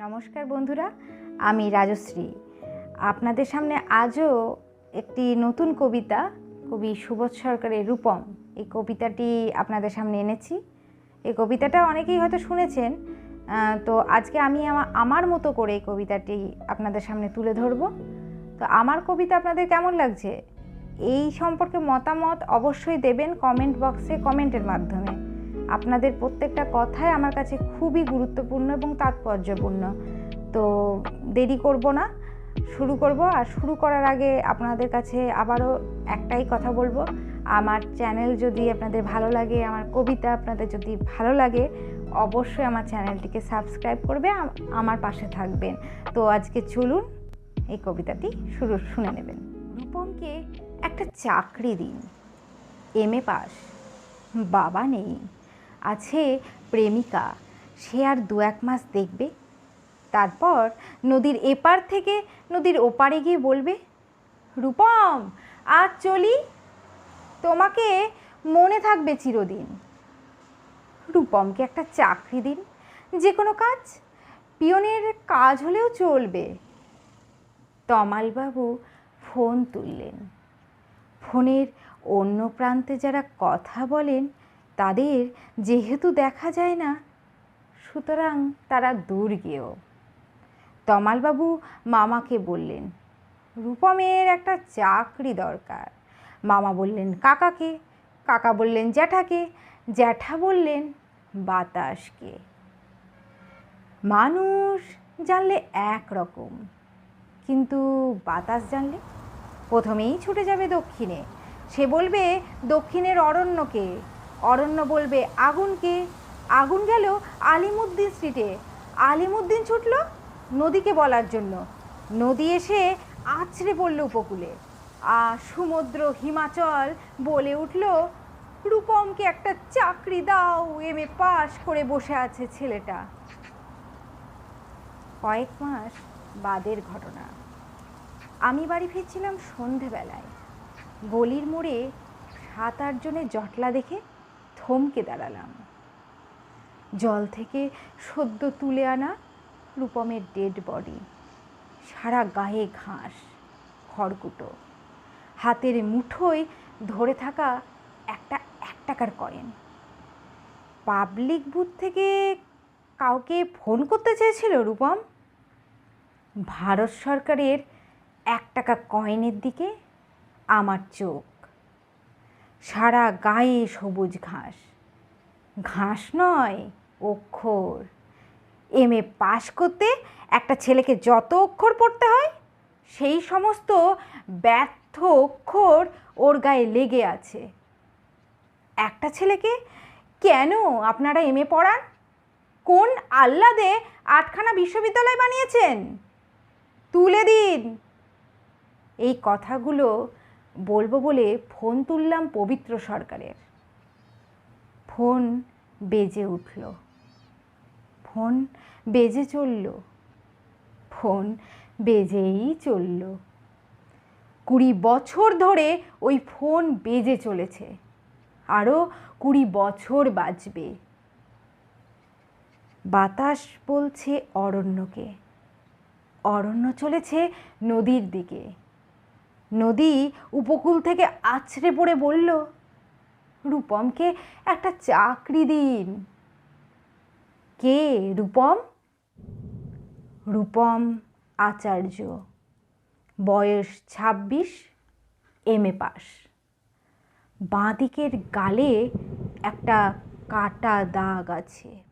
নমস্কার বন্ধুরা, আমি রাজশ্রী। আপনাদের সামনে আজও একটি নতুন কবিতা, কবি সুবোধ সরকারের রূপম, এই কবিতাটি আপনাদের সামনে এনেছি। এই কবিতাটা অনেকেই হয়তো শুনেছেন তো আজকে আমি, আমার মতো করে এই কবিতাটি আপনাদের সামনে তুলে ধরব। তো আমার কবিতা আপনাদের কেমন লাগছে? এই সম্পর্কে মতামত অবশ্যই দেবেন কমেন্ট বক্সে কমেন্টের মাধ্যমে। আপনাদের প্রত্যেকটা কথাই আমার কাছে খুবই গুরুত্বপূর্ণ এবং তাৎপর্যপূর্ণ। তো দেরি করব না, শুরু করব আর শুরু করার আগে আপনাদের কাছে আবারও একটাই কথা বলব। আমার চ্যানেল যদি আপনাদের ভালো লাগে, আমার কবিতা আপনাদের যদি ভালো লাগে, অবশ্যই আমার চ্যানেলটিকে সাবস্ক্রাইব করবে আমার পাশে থাকবেন। তো আজকে চলুন এই কবিতাটি শুরু, শুনে নেবেন। রূপমকে একটা চাকরি দিন, এম এ পাস, বাবা নেই। আছে প্রেমিকা। সে আর দু এক মাস দেখবে। তারপর নদীর এপার থেকে নদীর ওপারে গিয়ে বলবে, রূপম, আজ চলি? তোমাকে মনে থাকবে চিরদিন। রূপমকে একটা চাকরি দিন। যে কোনো কাজ, পিয়নের কাজ হলেও চলবে। তমালবাবু ফোন তুললেন। ফোনের অন্য প্রান্তে যারা কথা বলেন তাদের যেহেতু দেখা যায় না, সুতরাং তারা দুর্গেয় তমালবাবু মামাকে বললেন রূপমের একটা চাকরি দরকার। মামা বললেন, কাকাকে? কাকা বললেন, জ্যাঠাকে। জ্যাঠা বললেন, বাতাসকে। মানুষ জানলে এক রকম, কিন্তু বাতাস জানলে প্রথমেই ছুটে যাবে দক্ষিণে। সে বলবে, দক্ষিণের অরণ্যকে। অরণ্য বলবে আগুনকে আগুন গেল আলিমুদ্দিন স্ট্রিটে। আলিমুদ্দিন ছুটল নদীকে বলার জন্য। নদী এসে আছড়ে পড়ল উপকূলে। আর সমুদ্র হিমাচল বলে উঠল, রূপমকে একটা চাকরি দাও, এম এ পাশ করে বসে আছে ছেলেটা। কয়েক মাস বাদের ঘটনা। আমি বাড়ি ফিরছিলাম সন্ধেবেলায়। গলির মোড়ে সাত আটজনের জটলা দেখে থমকে দাঁড়ালাম। জল থেকে সদ্য তুলে আনা রূপমের ডেড বডি সারা গায়ে ঘাস, খড়কুটো, হাতের মুঠোয় ধরে থাকা একটা এক টাকার কয়েন পাবলিক বুথ থেকে কাউকে ফোন করতে চেয়েছিল রূপম? ভারত সরকারের এক টাকা কয়েনের দিকে আমার চোখ সারা গায়ে সবুজ ঘাস। ঘাস নয়, অক্ষর। এম এ পাশ করতে একটা ছেলেকে যত অক্ষর পড়তে হয়, সেই সমস্ত ব্যর্থ অক্ষর ওর গায়ে লেগে আছে। একটা ছেলেকে কেন আপনারা এম এ পড়ান? কোন আহ্লাদে আটখানা বিশ্ববিদ্যালয় বানিয়েছেন? তুলে দিন। এই কথাগুলো বলব বলে ফোন তুললাম পবিত্র সরকারের। ফোন বেজে উঠল। ফোন বেজে চলল। ফোন বেজেই চলল। কুড়ি বছর ধরে ওই ফোন বেজে চলেছে। আরও কুড়ি বছর বাজবে বাতাস বলছে অরণ্যকে। অরণ্য চলেছে নদীর দিকে। নদী উপকূল থেকে আছড়ে পড়ে বলল, রূপমকে একটা চাকরি দিন। কে রূপম? রূপম আচার্য। বয়স ছাব্বিশ, এম এ পাস বাঁ দিকের গালে একটা কাটা দাগ আছে।